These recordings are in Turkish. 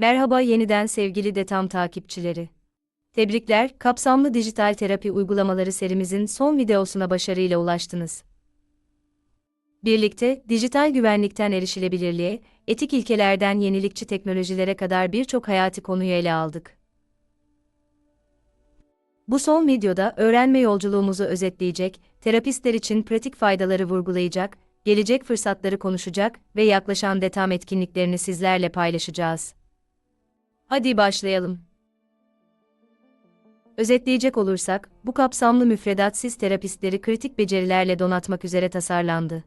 Merhaba yeniden sevgili Detam takipçileri. Tebrikler, kapsamlı dijital terapi uygulamaları serimizin son videosuna başarıyla ulaştınız. Birlikte, dijital güvenlikten erişilebilirliğe, etik ilkelerden yenilikçi teknolojilere kadar birçok hayati konuyu ele aldık. Bu son videoda öğrenme yolculuğumuzu özetleyecek, terapistler için pratik faydaları vurgulayacak, gelecek fırsatları konuşacak ve yaklaşan detam etkinliklerini sizlerle paylaşacağız. Hadi başlayalım. Özetleyecek olursak, bu kapsamlı müfredat siz terapistleri kritik becerilerle donatmak üzere tasarlandı.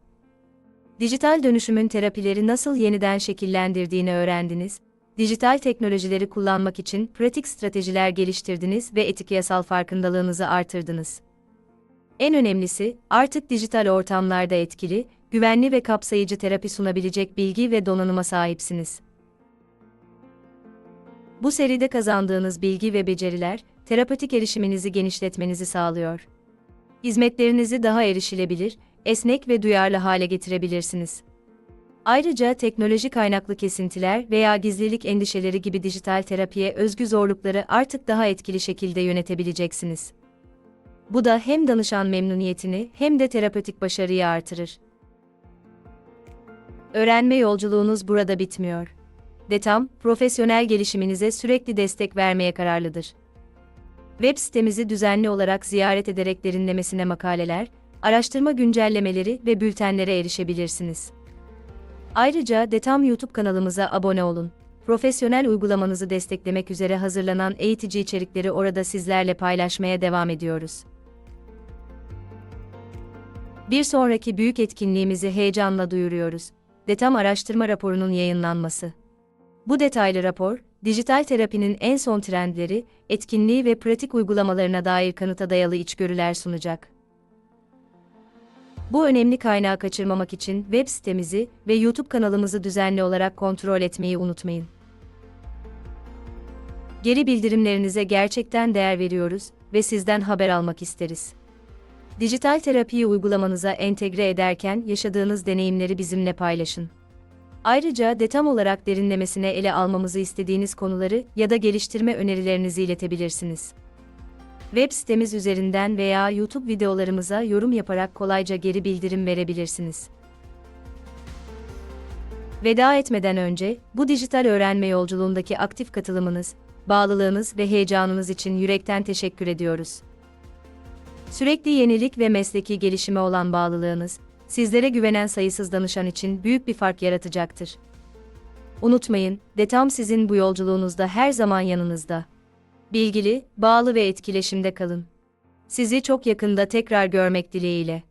Dijital dönüşümün terapileri nasıl yeniden şekillendirdiğini öğrendiniz, dijital teknolojileri kullanmak için pratik stratejiler geliştirdiniz ve etik yasal farkındalığınızı artırdınız. En önemlisi, artık dijital ortamlarda etkili, güvenli ve kapsayıcı terapi sunabilecek bilgi ve donanıma sahipsiniz. Bu seride kazandığınız bilgi ve beceriler, terapötik erişiminizi genişletmenizi sağlıyor. Hizmetlerinizi daha erişilebilir, esnek ve duyarlı hale getirebilirsiniz. Ayrıca teknoloji kaynaklı kesintiler veya gizlilik endişeleri gibi dijital terapiye özgü zorlukları artık daha etkili şekilde yönetebileceksiniz. Bu da hem danışan memnuniyetini hem de terapötik başarıyı artırır. Öğrenme yolculuğunuz burada bitmiyor. Detam, profesyonel gelişiminize sürekli destek vermeye kararlıdır. Web sitemizi düzenli olarak ziyaret ederek derinlemesine makaleler, araştırma güncellemeleri ve bültenlere erişebilirsiniz. Ayrıca Detam YouTube kanalımıza abone olun. Profesyonel uygulamanızı desteklemek üzere hazırlanan eğitici içerikleri orada sizlerle paylaşmaya devam ediyoruz. Bir sonraki büyük etkinliğimizi heyecanla duyuruyoruz. Detam araştırma raporunun yayınlanması. Bu detaylı rapor, dijital terapinin en son trendleri, etkinliği ve pratik uygulamalarına dair kanıta dayalı içgörüler sunacak. Bu önemli kaynağı kaçırmamak için web sitemizi ve YouTube kanalımızı düzenli olarak kontrol etmeyi unutmayın. Geri bildirimlerinize gerçekten değer veriyoruz ve sizden haber almak isteriz. Dijital terapiyi uygulamanıza entegre ederken yaşadığınız deneyimleri bizimle paylaşın. Ayrıca detam olarak derinlemesine ele almamızı istediğiniz konuları ya da geliştirme önerilerinizi iletebilirsiniz. Web sitemiz üzerinden veya YouTube videolarımıza yorum yaparak kolayca geri bildirim verebilirsiniz. Veda etmeden önce, bu dijital öğrenme yolculuğundaki aktif katılımınız, bağlılığınız ve heyecanınız için yürekten teşekkür ediyoruz. Sürekli yenilik ve mesleki gelişime olan bağlılığınız, sizlere güvenen sayısız danışan için büyük bir fark yaratacaktır. Unutmayın, Detam sizin bu yolculuğunuzda her zaman yanınızda. Bilgili, bağlı ve etkileşimde kalın. Sizi çok yakında tekrar görmek dileğiyle.